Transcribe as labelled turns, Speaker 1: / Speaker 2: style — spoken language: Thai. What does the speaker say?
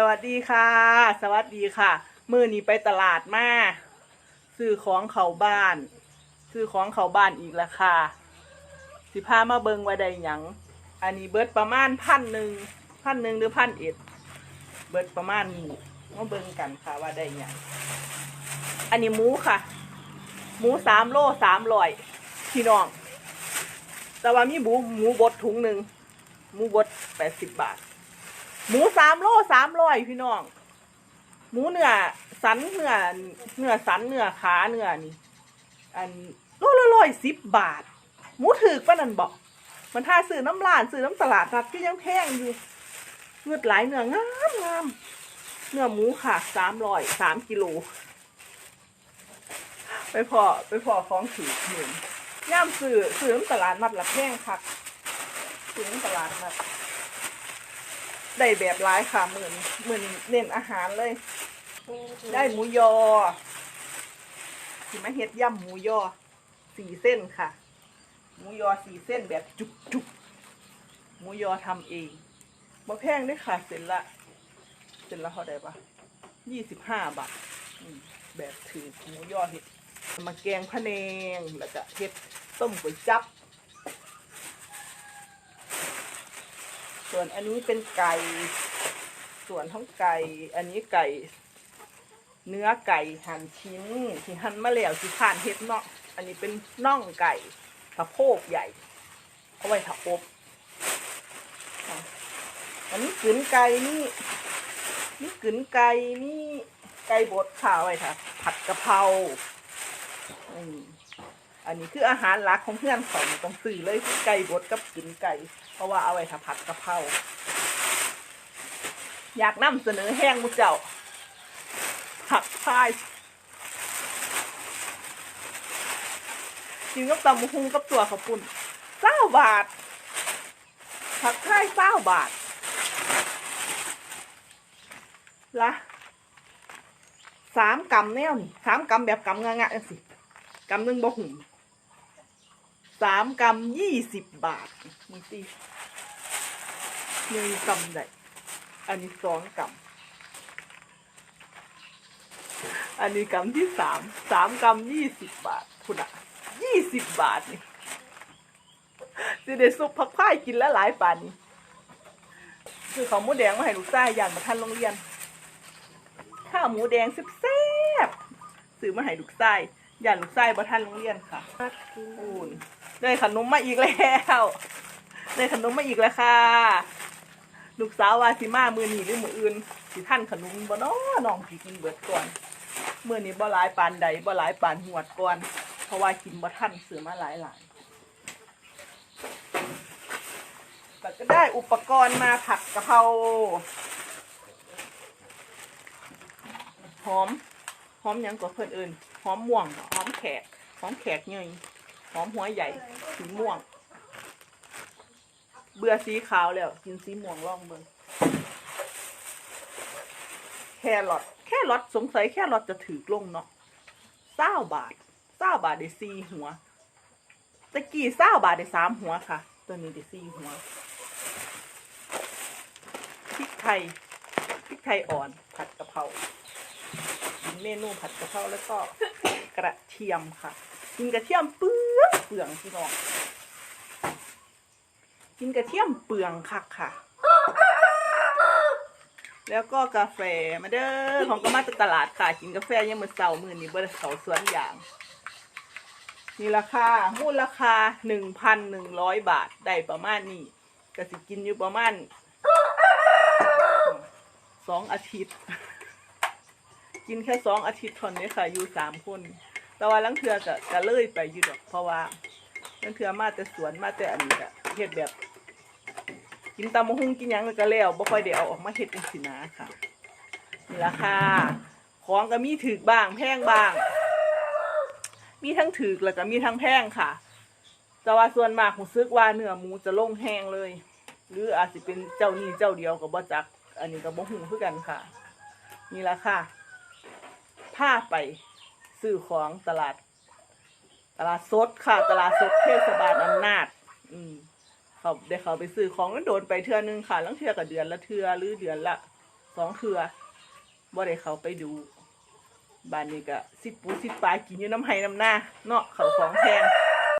Speaker 1: สวัสดีค่ะ สวัสดีค่ะ มือนี้ไปตลาดมาซื้อของเขาบ้าน ซื้อของเขาบ้านอีกแล้วค่ะ สิพามาเบิงว่าได้หยัง อันนี้เบิดประมาณพันหนึ่งพันหนึ่งหรือพันเอ็ด เบิดประมาณนี้มาเบิงกันค่ะว่าได้หยัง อันนี้หมูค่ะ หมูสามโลสามร้อยพี่น้อง แต่ว่ามีหมูหมูบดถุงหนึ่งหมูบดแปดสิบบาท หมูสามโลสามร้อยพี่น้อง หมูเนื้อสันเนื้อเนื้อสันเนื้อขาเนื้อนี่ อันโลละร้อยสิบบาท หมูถือปะนั่นบอกมันท่าซื้อน้ำลานซื้อน้ำตลาดนัดที่ยังแพงอยู่เงือดหลายเนื้องามงามเนื้อหมูค่ะสามร้อยสามกิโลไปพอไปพอของถือหนึ่งย่ามซื้อซื้อน้ำตลาดนัดละแพงคักซื้อน้ำตลาดนัด ได้แบบร้ายค่ะเหมือนเหมือนเน้นอาหารเลย ได้หมูยอสิมาเฮ็ดย่ำหมูยอสี่เส้นค่ะ หมูยอสี่เส้นแบบจุกจุกหมูยอทำเองบ่แพงด้วยค่ะเส้นละเส้นละเท่าไดปะยี่สิบห้าบาทอืมแบบถือหมูยอเฮ็ดมาแกงพะแนงแล้วก็เฮ็ดต้มก๋วยจับ ส่วนอันนี้เป็นไก่ ส่วนท้องไก่ อันนี้ไก่ เนื้อไก่หั่นชิ้น ที่หั่นมาแล้วที่ผ่านเฮ็ดเนาะอันนี้เป็นน่องไก่สะโพกใหญ่เอาไว้ถักอบอันนี้กึนไก่นี่นี่กึนไก่นี่ไก่บดค่าไว้ถักผัดกะเพรา อันนี้คืออาหารหลักของเพื่อนเขาต้องซื้อเลยคือไก่บดกับกึนไก่ เพราะว่าเอาไว้ถักผัดกะเพราอยากนำเสนอแห้งมุเจ้า ผักพายกินกับตำบักหุงกับตัวขาปุ่นเก้าบาท ผักพายเก้าบาทละสามกำแนวนี่สามกำแบบกำงะๆจังสิกำหนึ่งบ่หุ่ม สามกำยี่สิบบาทมึงตีหนึ่งกำได้อันนี้สองกำอันนี้กำที่สามสามกำยี่สิบบาทคุณอะยี่สิบบาทนี่สิเดซุปผักพายกินแล้วหลายปานนี้คือเขาวหมูแดงมาให้ลูกชายย่านมาทันโรงเรียน ข้าวหมูแดงแซ่บๆซื้อมาให้ลูกชายย่านลูกชายมาทันโรงเรียนค่ะอูน ได้ขนมมาอีกแล้วได้ขนมมาอีกแล้วค่ะ ลูกสาววาสิมามือหนีหรือมืออื่นสิท่านขนมบ่นาะน้องสิกินเบิดก่อนมือนี้บ่หลายปานใดบ่หลายปานหวดก่อน เพราะว่ากินบ่ทันซื้อมาหลายหลายแต่ก็ได้อุปกรณ์มาผัดกะเพราหอมหอมยังกว่าเพิ่นเอิญหอมม่วงหอมแขกหอมแขกเงย หอมหัวใหญ่สีม่วง เบื่อสีขาวแล้ว กินสีม่วงล่องเบิ่งแครอทแครอทสงสัยแครอทจะถือลงเนาะเศร้าบาทเศร้าบาทได้สี่หัวตะกี้เศร้าบาทได้สามหัวค่ะ ตัวนี้ได้สี่หัวพริกไทยพริกไทยอ่อนผัดกะเพราเมนูผัดกะเพราแล้วก็กระเทียมค่ะ กินกระเทียมเปลืองเปลืองพี่น้องกินกระเทียมเปลืองคักค่ะ แล้วก็กาแฟมาเด้อของก็มาจากตลาดค่ะ กินกาแฟยังมือเสาร์มือนี้เบอร์เขาสวนอย่างนี่ราคามูลราคาหนึ่งพันหนึ่งร้อยบาท ได้ประมาณนี้ก็สิกินอยู่ประมาณสองอาทิตย์ กินแค่สองอาทิตย์ทนนี้ค่ะ อยู่สามคน แต่ว่าลังเทือก็ก็เลยไปอยู่ดอก เพราะว่าลังเทือมาแต่สวนมาแต่อันนี้ก็เฮ็ดแบบ กินตำมะฮุ่งกินหยังก็แล้วบ่ค่อยได้เอาออกมาเฮ็ดจังซี่นะค่ะนี่ละค่ะของก็มีถือบ้างแพงบ้าง มีทั้งถือแล้วก็มีทั้งแพงค่ะ แต่ว่าส่วนมากผมซึกว่าเนื้อหมูจะลงแห้งเลย หรืออาจจะเป็นเจ้านี้เจ้าเดียวกับบ่จัก อันนี้ก็บ่ฮู้คือกันค่ะ นี่ละค่ะพาไป ซื้อของตลาด ตลาดสดค่ะ ตลาดสดเทศบาลอำนาจ อืมเขาได้เขาไปซื้อของก็โดนไปเทื่อนึงค่ะลังเทื่อกับเดือนละเทื่อหรือเดือนละสองเทือบ่ได้เขาไปดูบ้านนี้ก็สิบปูสิบปลายกินอยู่น้ำไห้น้ำหน้าเนาะเขาของแพง